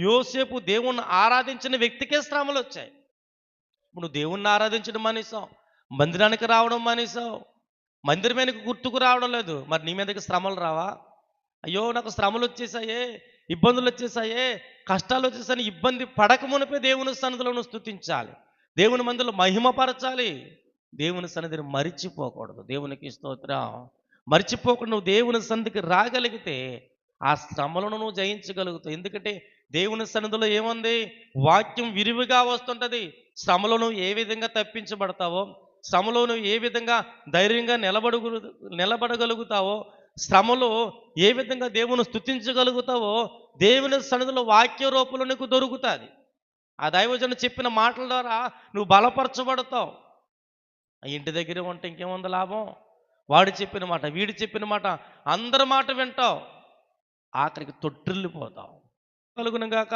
యోసేపు దేవుణ్ణి ఆరాధించిన వ్యక్తికే శ్రమలు వచ్చాయి. ఇప్పుడు దేవుణ్ణి ఆరాధించడం మానేసావు మందిరానికి రావడం మానేసావు మందిరం వెనక గుర్తుకు రావడం లేదు. మరి నీ మీదకి శ్రమలు రావా? అయ్యో నాకు శ్రమలు వచ్చేసాయే ఇబ్బందులు వచ్చేసాయే కష్టాలు వచ్చేసాయని ఇబ్బంది పడక మునిపే దేవుని సన్నిధిలో స్థుతించాలి స్తుతించాలి. దేవుని మందులు మహిమపరచాలి. దేవుని సన్నిధిని మరిచిపోకూడదు. దేవునికి స్తోత్రం. మరిచిపోకుండా నువ్వు దేవుని సన్నిధికి రాగలిగితే ఆ శ్రమలను నువ్వు జయించగలుగుతావు. ఎందుకంటే దేవుని సన్నిధిలో ఏముంది? వాక్యం విరివిగా వస్తుంటది. శ్రమలో నువ్వు ఏ విధంగా తప్పించబడతావో శ్రమలో నువ్వు ఏ విధంగా ధైర్యంగా నిలబడగలు నిలబడగలుగుతావో శ్రమలో ఏ విధంగా దేవుని స్థుతించగలుగుతావో దేవుని సన్నిధిలో వాక్య రూపంలో నీకు దొరుకుతుంది. ఆ దైవజన చెప్పిన మాటల ద్వారా నువ్వు బలపరచబడతావు. ఆ ఇంటి దగ్గర ఉంటే ఇంకేముంది లాభం? వాడు చెప్పిన మాట వీడు చెప్పిన మాట అందరి మాట వింటావు. ఆఖరికి తొట్టిల్లిపోతావు. కలుగునుగాక.